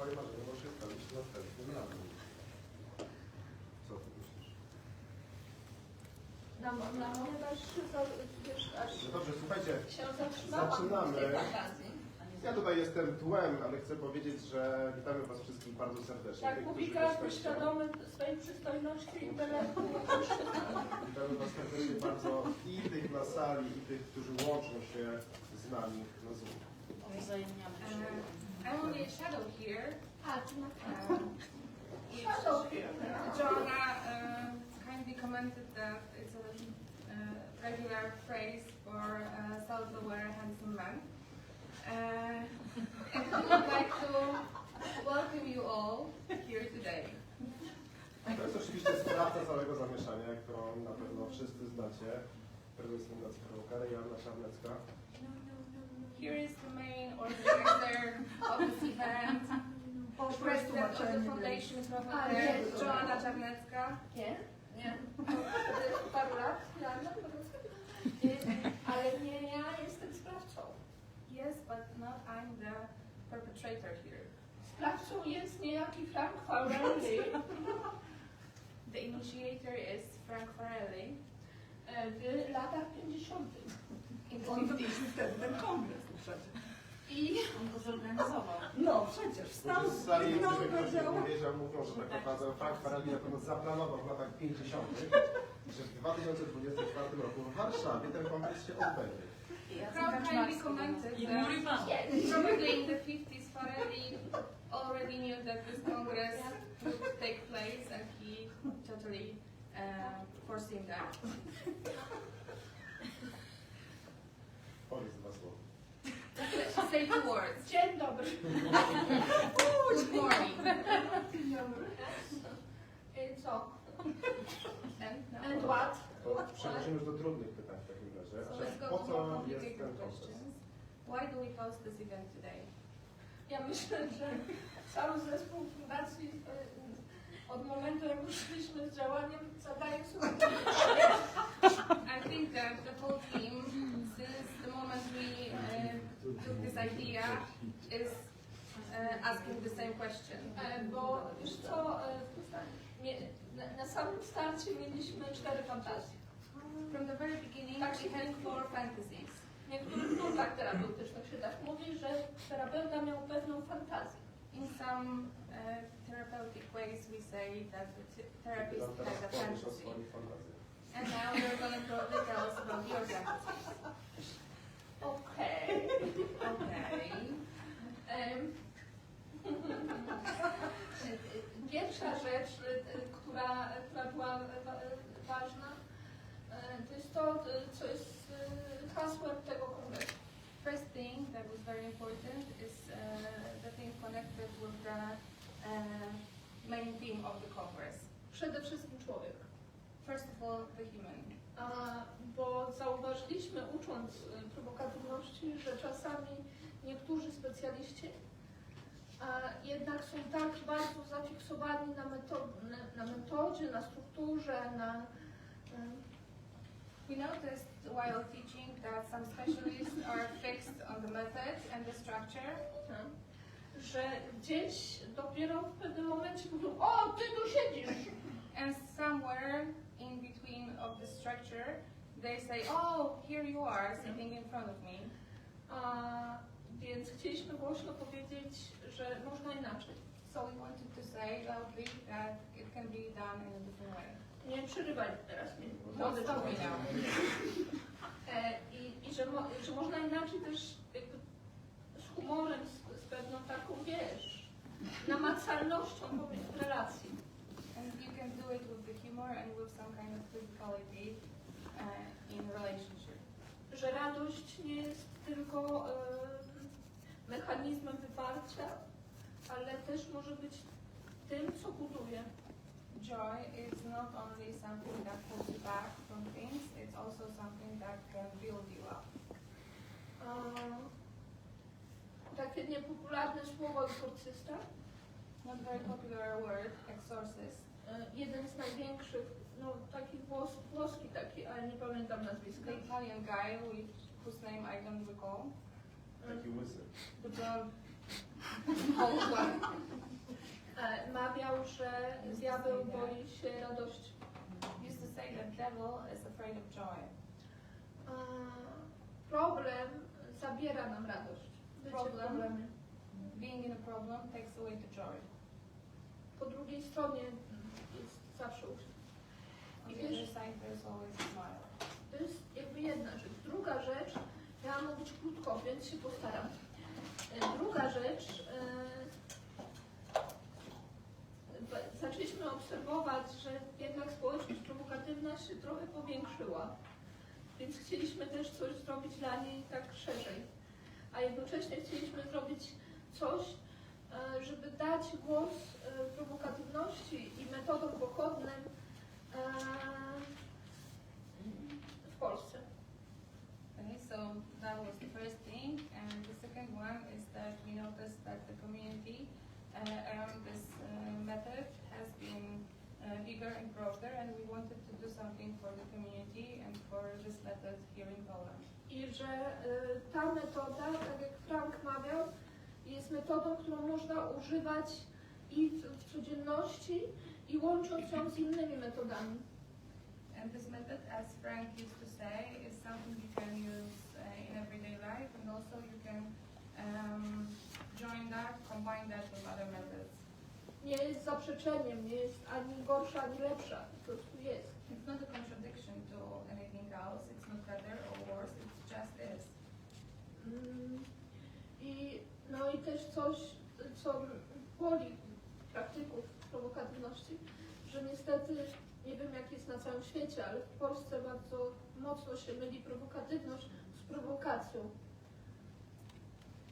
twoje marzenie może się spełnić następnym razem. Co ty myślisz? Na, na moje też, to, wiesz, aż No dobrze, słuchajcie, się zatrzymałam Zaczynamy. w tej fantazji. ja tutaj jestem tłem, ale chcę powiedzieć, że witamy was wszystkich bardzo serdecznie. Jak Tych, którzy jesteście. świadomy swojej przystojności i intelektu, Witamy was serdecznie bardzo i tych na sali, i tych, którzy łączą się z nami na Zoom. Wzajemniamy się. Uh, I'm only a shadow here. a, ty na Um, which Shadow. Joanna uh, kindly commented that it's a uh, regular phrase for uh, self-aware handsome man. Uh, and I would like to welcome you all here today. To jest oczywiście sprawca całego zamieszania, którą na pewno wszyscy znacie. Prezes Fundacji Prowokary, Joanna Czarnecka. Here is the main organizer of this event, president of the Foundation A, Provoker, nie. Joanna Czarnecka. Nie? Nie. Wtedy paru lat, ja na pewno Ale nie ja jestem sprawcą. Yes, but not I'm the perpetrator here. Sprawcą jest niejaki Frank Farelli The initiator is Frank Farelli. e, w latach 50. In the On 50s. wymyślił wtedy ten kongres no przecież. I On go zorganizował. No przecież, wstał z sali, no, ktoś powiedział. nie wiedział, mówią, że tak naprawdę Frank Farelli na pewno zaplanował w latach 50., że w 2024 roku w Warszawie ten kongres się odbędzie. Frank kindly commented that probably in the 50s Farelli already knew that this congress would take place and he totally uh, foreseen that. Powiedz dwa słowa. Say two words. dzień dobry. Good morning. Dzień dobry. I co? And now, And what? To przechodzimy już do trudnych pytań w takim razie. so let's po go to more co jest ten complicated questions. Why do we host this event today? Ja myślę, że cały zespół fundacji e, od momentu jak ruszyliśmy z działaniem zadaje sobie I think that the whole team, since the moment we uh, took this idea, is uh, asking the same question. E, Bo wiesz co, e, mie- na- na samym starcie mieliśmy cztery fantazje. From the very beginning, Tak we had four fantasies. W niektórych klubach terapeutycznych się tak mówi, że terapeuta miał pewną fantazję. In some uh, therapeutic ways, we say that the th- therapist has a fantasy. And now you're going to go probably tell us about your. Okay. Em, Pierwsza rzecz, która, która była wa- ważna, e, to jest to, co jest hasłem tego kongresu. First thing that was very important is uh, the thing connected with the uh, main theme of the Congress. Przede wszystkim człowiek. A, bo zauważyliśmy, ucząc e, prowokatywności, że czasami niektórzy specjaliści jednak są tak bardzo zafiksowani na, meto- na, metodzie, na strukturze, na, em, We noticed while teaching that some specialists are fixed on the method and the structure, em, że gdzieś dopiero w pewnym momencie mówią, o, ty tu siedzisz! and somewhere in between of the structure, they say, "Oh, here you are, sitting in front of me." A, więc chcieliśmy głośno powiedzieć, że można inaczej. So we wanted to say loudly that it can be done in a different way. Nie przerywaj teraz mi. Don't młody stop me człowiek. now. E, I, i że, mo, że można inaczej też jakby z humorem, z, z pewną taką, wiesz, namacalnością pomiędzy relacji. And you can do it with humor and with some kind of physicality uh, in relationship. Że radość nie jest tylko e, mechanizmem wyparcia, ale też może być tym, co buduje. Joy is not only something that pulls you back from things, it's also something that can build you up. E, takie niepopularne słowo egzorcysta. Not very popular word, exorcist. E, jeden z największych, no taki włos, włoski taki, ale nie pamiętam nazwiska. The Italian guy with, whose name I don't recall. Taki łysy. The one. że diabeł boi się radości. Used to say that devil is afraid of joy. Problem zabiera nam radość. Problem. problemie. Being in a problem takes away the joy. Po drugiej stronie zawsze uśmiech. I wiesz-. To jest jakby jedna rzecz. Druga rzecz, ja mam mówić krótko, więc się postaram. E, Druga rzecz, e, zaczęliśmy obserwować, że jednak społeczność prowokatywna się trochę powiększyła. Więc chcieliśmy też coś zrobić dla niej tak szerzej. A jednocześnie chcieliśmy zrobić coś, żeby dać głos e, prowokatywności i metodom pochodnym e, w Polsce. Okay, so that was the first thing, and the second one is that we noticed that the community uh, around this uh, method has been uh, bigger and broader, and we wanted to do something for the community and for this method here in Poland. I że y, ta metoda, tak jak Frank mawiał, jest metodą, którą można używać i w, w codzienności, i łącząc ją z innymi metodami. And this method, as Frank used to say, is something you can use uh, in everyday life, and also you can um, join that, combine that with other methods. Nie jest zaprzeczeniem, nie jest ani gorsza, ani lepsza, po prostu jest. It's not a contradiction to anything else. It's not better or worse. It's just is. Mm, I, no i też coś, co boli praktyków prowokatywności, że niestety, nie wiem jak jest na całym świecie, ale w Polsce bardzo mocno się myli prowokatywność z prowokacją.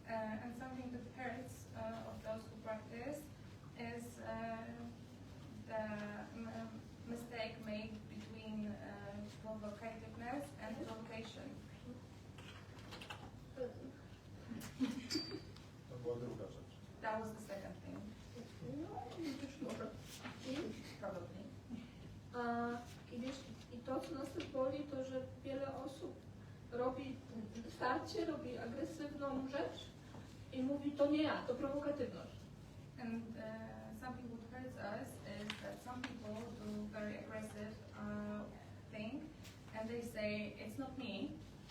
Uh, and something uh, of those who practice is uh, the mistake made between uh, provocativeness and provocation. To była druga rzecz. That was the second thing, No, może. Probably. a, wiesz, I to, co nas też boli, to, że wiele osób robi starcie, robi agresywną rzecz i mówi, to nie ja, to prowokatywność. And uh, something what hurts us is that some people do very aggressive uh, thing, and they say it's not me,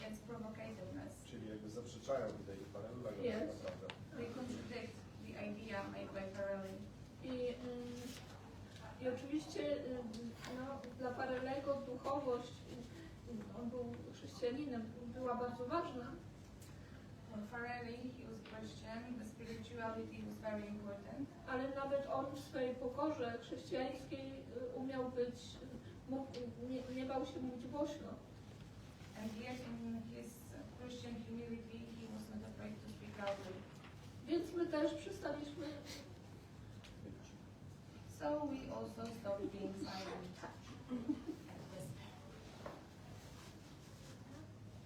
it's provocativeness. Czyli jakby zaprzeczają idei paralelnego Yes. tak naprawdę. They contradict the idea made by Farrelly. I, ym, I oczywiście ym, no, dla Parelego duchowość, ym, on był chrześcijaninem, była bardzo ważna, For Farrelly, he was Christian, the spirituality was very important, ale nawet on w swojej pokorze chrześcijańskiej y, umiał być, y, mógł, nie, nie bał się mówić głośno. and yet in his Christian humility, he was not afraid to speak loudly. Więc my też przestaliśmy So we also stopped being silent.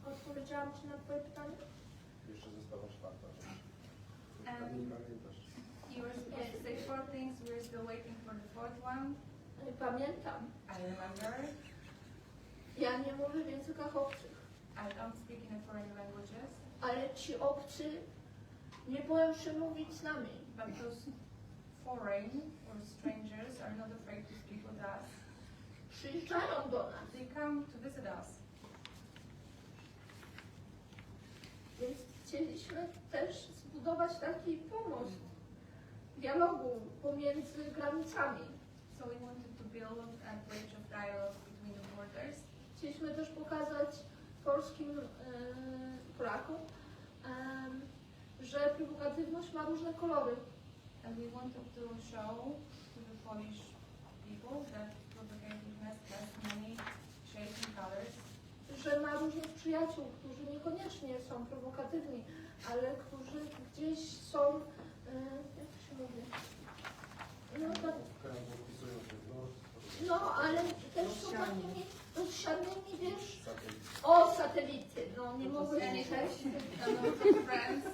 Odpowiedziałam Ci na Twoje pytanie? Jeszcze została czwarta Pewnie pamiętasz. you were supposed to say four things, we're still waiting for the fourth one. Nie Pamiętam. I remember. Ja nie mówię w językach obcych, I don't speak in foreign languages, ale ci obcy nie boją się mówić z nami. but those foreign or strangers are not afraid to speak with us. Przyjeżdżają do nas, They come to visit us. więc chcieliśmy też zbudować taki pomost dialogu pomiędzy granicami. So we wanted to build a bridge of dialogue between the borders. Chcieliśmy też pokazać polskim e, Polakom, że prowokatywność ma różne kolory. And we wanted to show to the Polish people that provocativeness has many shades and colors, że ma różnych przyjaciół, którzy niekoniecznie są prowokatywni, ale którzy gdzieś są, e, jak to się mówi, no, tak, no ale też są takimi rozsianymi, wiesz, o satelity, no nie mogę się And it też. has a lot of friends.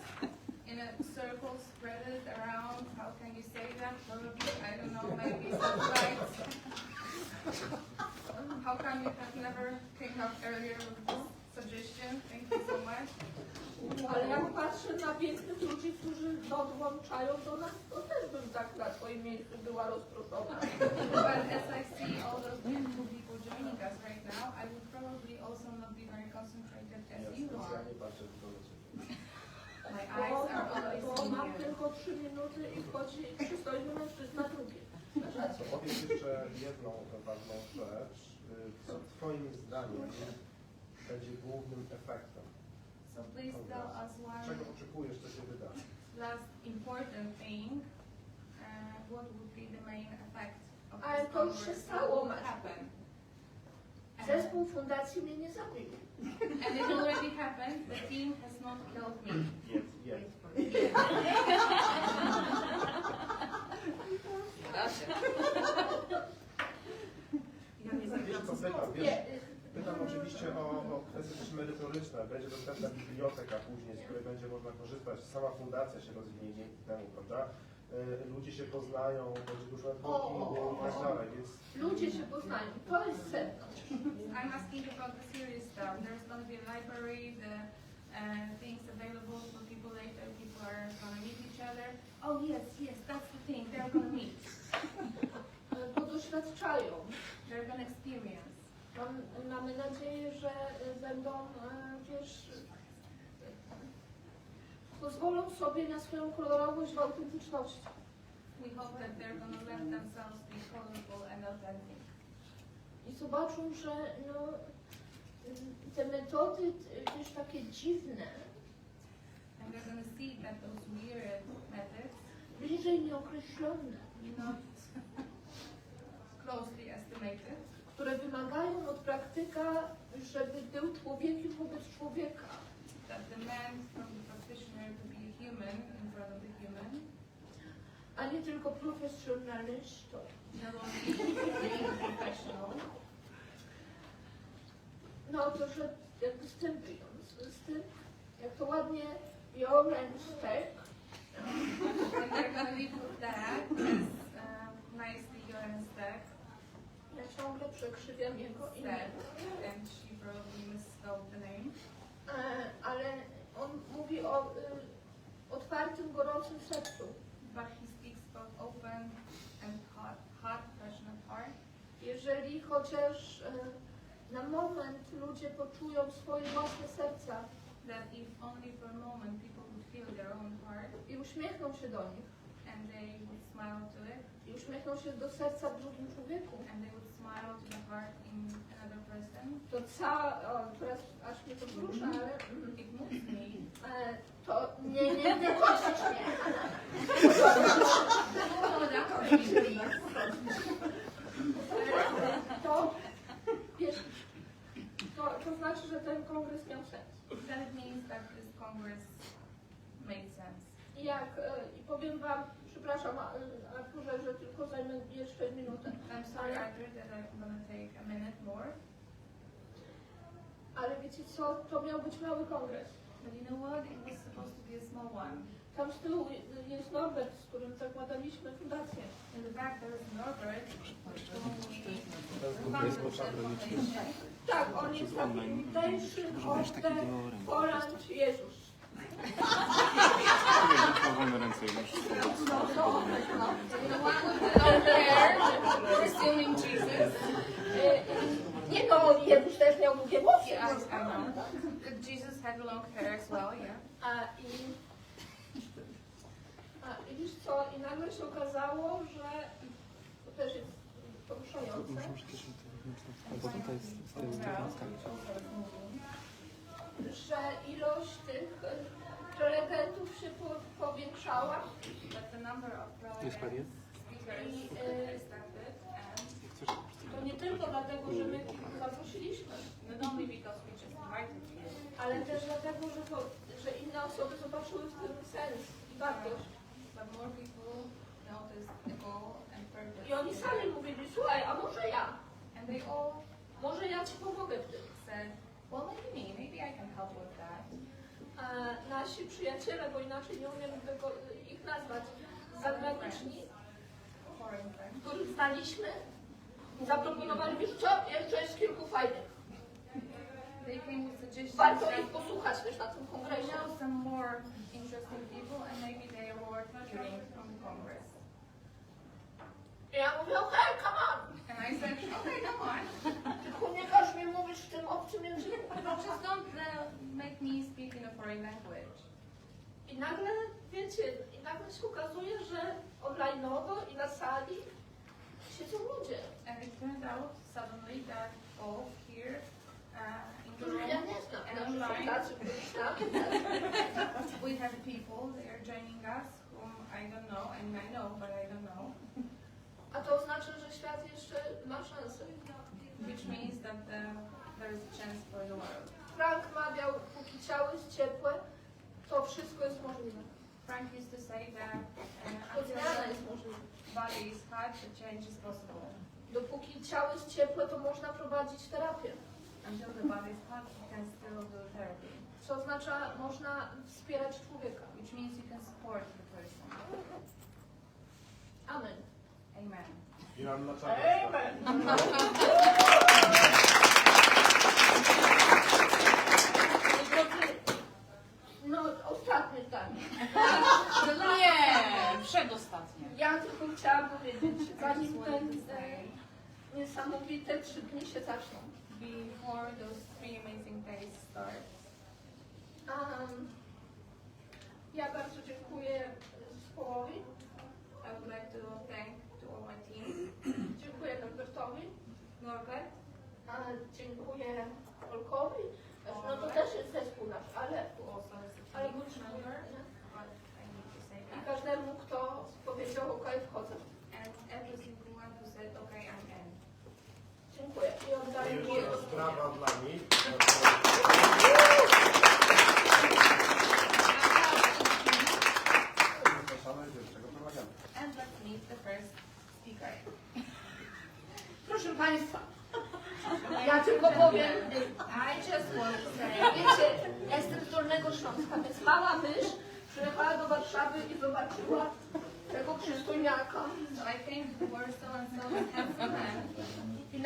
In a circle spread around. How can you say that? Probably, I don't know, maybe satellites. How come you have never came up earlier with this suggestion? Thank you so much. Ale jak patrzę na pięknych ludzi, którzy dołączają do nas, to też bym tak na twoim miejscu była rozproszona. But as I see all those beautiful people joining us right now, I would probably also not be very concentrated Ja as you are. specjalnie patrzę tylko na ciebie. My Bo, eyes are always bo mam you. tylko trzy minuty i wchodzi przystojny mężczyzna jeszcze jedną ważną rzecz. Y, Co twoim zdaniem będzie głównym efektem? So please tell us Czego oczekujesz, co się wyda? last important thing. Uh, what would be the main effect of Ale this to już się congress? stało, will Maciek. happen? And, Zespół fundacji mnie nie zabił. and it already happened. The team has not killed me. Jedz, jedz. Ja nie Wiesz zabieram co ze pytam? Wiesz, pytam oczywiście o, o kwestie też merytoryczne. Będzie dostępna biblioteka później, z której będzie można korzystać. Sama fundacja się rozwinie dzięki temu, prawda? Y, Ludzie się poznają, będzie dużo networkingu i tak dalej, więc ludzie się poznają. To jest sedno. I'm asking about the serious stuff. There's going to be a library, the uh, things available for people later. People are going to meet each other. Oh yes, yes, that's the thing. They're going to meet. They're going to experience. Mam, mamy nadzieję, że y, będą, e, wiesz, pozwolą sobie na swoją kolorowość w autentyczności. We hope that they're to let themselves be colorful and authentic. I zobaczą, że no, te metody też takie dziwne, And they're to see that those weird methods, bliżej nieokreślone, not closely estimated, które wymagają od praktyka, żeby był człowiekiem wobec człowieka, that demand from the practitioner to be human in front of the human, a nie tylko profesjonalistą. professional, No to, że jakby z tym wyjąc, z tym, jak to ładnie Joren Speck, And they're that, as um, nicely Joran Stack ja ciągle przekrzywiam jego imię, and she probably misspelled the name. e, ale on mówi o y, otwartym, gorącym sercu. But he speaks about open and hot, hot, passionate heart. Jeżeli chociaż e, na moment ludzie poczują swoje własne serca That if only for a moment people would feel their own heart i uśmiechną się do nich, and they would smile to it, i uśmiechną się do serca w drugim człowieku, and they would smile to the heart in another person, to cała, o, teraz aż mnie to porusza, ale mm, it moves me. e, to nie, nie, nie kończysz mnie. No, that me. To, wiesz, to, to znaczy, że ten kongres miał sens. That means that this Congress made sense. I jak, e, i powiem wam, przepraszam a- e, Arturze, że tylko zajmę jeszcze minutę, I'm sorry, Arthur, that I'm gonna take a minute more. ale wiecie co, to miał być mały kongres. But you know what? It was supposed to be a small one. Tam z tyłu jest Norbert, z którym zakładaliśmy fundację. In the back there is Norbert, foundation. Tak, on jest taki mniejszy od Poland Jezus. Wolne ręce. No, no, no. Pursuing Jesus. Nie Jezus też miał długie włosy. Yeah, I, know. Jesus had long hair as well, yeah. A i, a i wiesz co, i nagle się okazało, że to też jest poruszające, Bo tutaj jest że ilość tych e, prelegentów się po, powiększała But the number of i e, started and to nie tylko dlatego, że my kilku zaprosiliśmy, not only because we just invited you, ale też dlatego, że, to, że inne osoby zobaczyły w tym sens i wartość. but more people noticed the goal and purpose. I oni sami mówili, słuchaj, a może ja? And they all Może ja Ci pomogę w tym. E, nasi przyjaciele, bo inaczej nie umiem ich nazwać, zagraniczni, których znaliśmy, zaproponowali mi, że jeszcze jest kilku fajnych. Warto ich posłuchać też na tym kongresie. Ja mówię, hey, come on! Congress. language. I nagle, wiecie, i nagle się okazuje, że online'owo i na sali siedzą ludzie, And it turned out suddenly that both here uh, in the room and online, we have people that are joining us whom I don't know, and I know, but I don't know, A to oznacza, że świat jeszcze ma szansę. which means that uh, there is a chance for the world. Ciało jest ciepłe, to wszystko jest możliwe. Frank used to say that uh, To until zmiana the jest możliwa. body is hot, the change is possible. Dopóki ciało jest ciepłe, to można prowadzić terapię. Until the body is hot, you can still do therapy, Co oznacza, można wspierać człowieka. which means you can support the person. Amen. Amen. I na. Moi drodzy, No, zdanie. Nie, przedostatnie. Ja tylko chciałam powiedzieć, zanim ten e, niesamowite trzy dni się zaczną. Before those three amazing days start, Um, ja bardzo dziękuję zespołowi, I would like to thank to all my team, dziękuję Norbertowi, Norbert, a dziękuję Olkowi.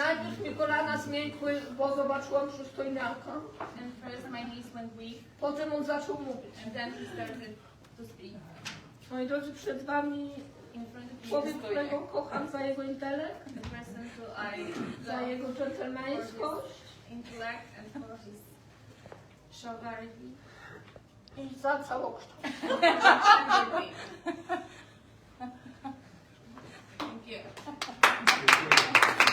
Najpierw mi kolana zmiękły, bo zobaczyłam przystojniaka. And Potem on zaczął mówić. Moi drodzy, przed wami człowiek, którego kocham za jego intelekt, za jego dżentelmeńskość i za całokształt. Thank you. Dziękuję.